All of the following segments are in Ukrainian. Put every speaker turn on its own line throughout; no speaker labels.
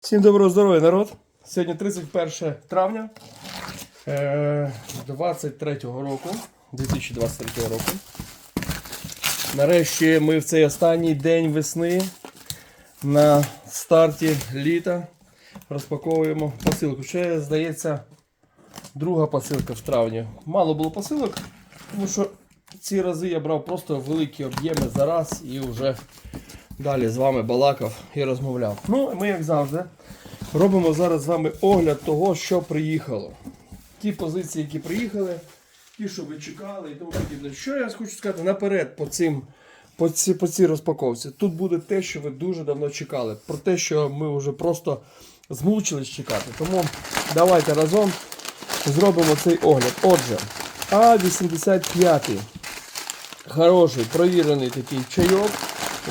Всім доброго здоров'я, народ! Сьогодні 31 травня е, 23-го року, 2023 року. Нарешті ми в цей останній день весни на старті літа розпаковуємо посилку. Ще, здається, друга посилка в травні. Мало було посилок, тому що ці рази я брав просто великі об'єми за раз і вже далі з вами балакав і розмовляв. Ну, ми, як завжди, робимо зараз з вами огляд того, що приїхало. Ті позиції, які приїхали, ті, що ви чекали і тому подібне. Що я хочу сказати наперед по цим. По цій, по цій розпаковці. Тут буде те, що ви дуже давно чекали. Про те, що ми вже просто змучились чекати. Тому давайте разом зробимо цей огляд. Отже, А85. Хороший, провірений такий чайок.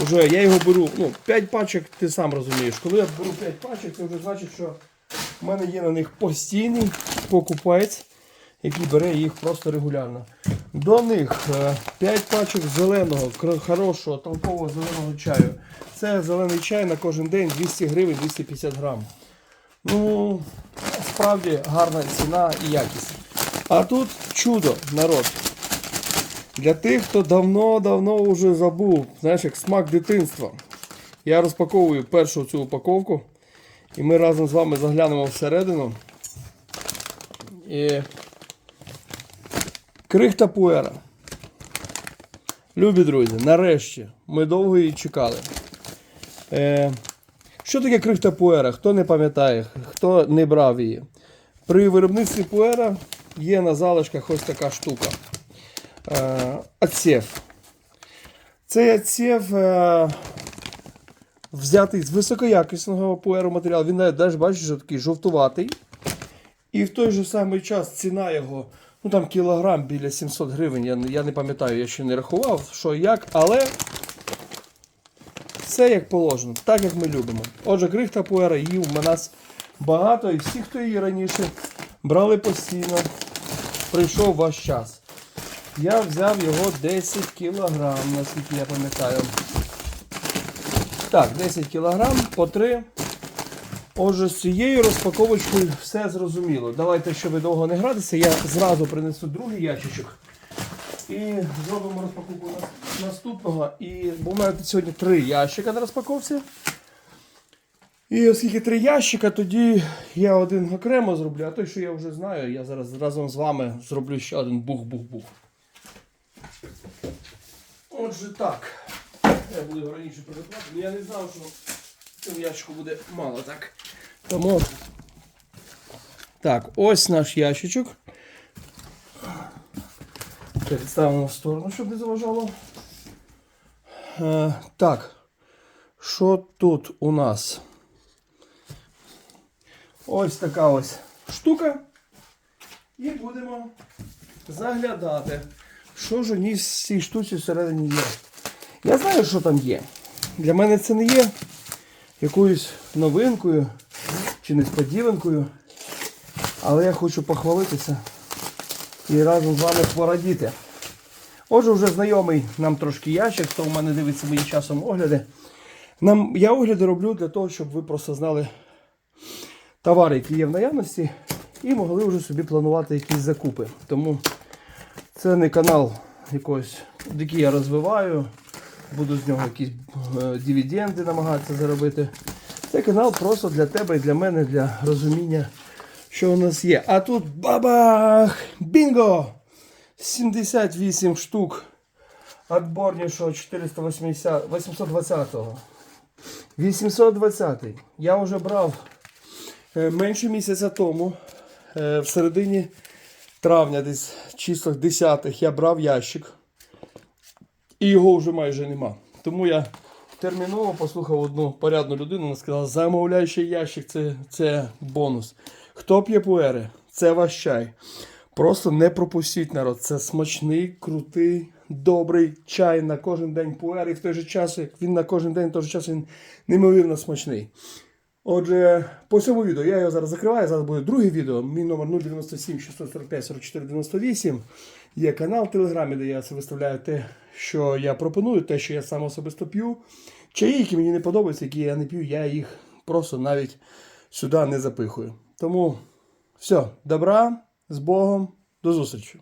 Уже я його беру, ну, 5 пачок, ти сам розумієш. Коли я беру 5 пачок, це вже значить, що в мене є на них постійний покупець, який бере їх просто регулярно. До них 5 пачок зеленого, хорошого, толкового зеленого чаю. Це зелений чай на кожен день 200 гривень 250 грам. Ну, справді гарна ціна і якість. А тут чудо, народ. Для тих, хто давно-давно вже забув, знаєш, як смак дитинства. Я розпаковую першу цю упаковку. І ми разом з вами заглянемо всередину. І... Крихта пуера. Любі друзі, нарешті ми довго її чекали. Е, що таке крихта пуера? Хто не пам'ятає, хто не брав її? При виробництві пуера є на залишках ось така штука. Е, отсев. Цей отсев е, взятий з високоякісного пуеру матеріалу. Він навіть бачиш, що такий жовтуватий. І в той же самий час ціна його, ну там кілограм біля 700 гривень. Я, я не пам'ятаю, я ще не рахував, що як, але все як положено, так як ми любимо. Отже, крихта пуера її у нас багато, і всі, хто її раніше брали постійно, прийшов ваш час. Я взяв його 10 кілограм, наскільки я пам'ятаю. Так, 10 кілограм по 3. Отже, з цією розпаковочкою все зрозуміло. Давайте, щоб довго не гратися, я зразу принесу другий ящичок. І зробимо розпаковку наступного. І, бо в мене сьогодні три ящика на розпаковці. І оскільки три ящика, тоді я один окремо зроблю, а той, що я вже знаю, я зараз разом з вами зроблю ще один бух-бух-бух. Отже, так. Я буду його раніше приготувати, але я не знав, що в ящику буде мало так. Тому. Так, ось наш ящичок. Переставимо в сторону, щоб не заважало. Е, так. Що тут у нас? Ось така ось штука. І будемо заглядати, що ж у ній в цій штуці всередині є. Я знаю, що там є. Для мене це не є якоюсь новинкою чи несподіванкою. Але я хочу похвалитися і разом з вами порадіти. Отже, вже знайомий нам трошки ящик, хто у мене дивиться мої часом огляди. Нам, я огляди роблю для того, щоб ви просто знали товари, які є в наявності, і могли вже собі планувати якісь закупи. Тому це не канал якогось, який я розвиваю, буду з нього якісь е, дивіденди намагатися заробити. Це канал просто для тебе і для мене, для розуміння, що у нас є. А тут бабах! Бінго! 78 штук отборнішого 480, 820-го. 820 Я вже брав е, менше місяця тому, е, в середині травня, десь числах 10-х, я брав ящик. І його вже майже нема. Тому я терміново послухав одну порядну людину, вона сказала, замовляй ще ящик, це, це бонус. Хто п'є пуери? Це ваш чай. Просто не пропустіть народ. Це смачний, крутий, добрий чай на кожен день пуери. І в той же час, як він на кожен день, в той же час він неймовірно смачний. Отже, по цьому відео я його зараз закриваю. Зараз буде друге відео. Мій номер 097 645 44 98. Є канал в Телеграмі, де я виставляю те, що я пропоную, те, що я сам особисто п'ю. Чаї, які мені не подобаються, які я не п'ю, я їх просто навіть сюди не запихую. Тому все, добра, з Богом, до зустрічі.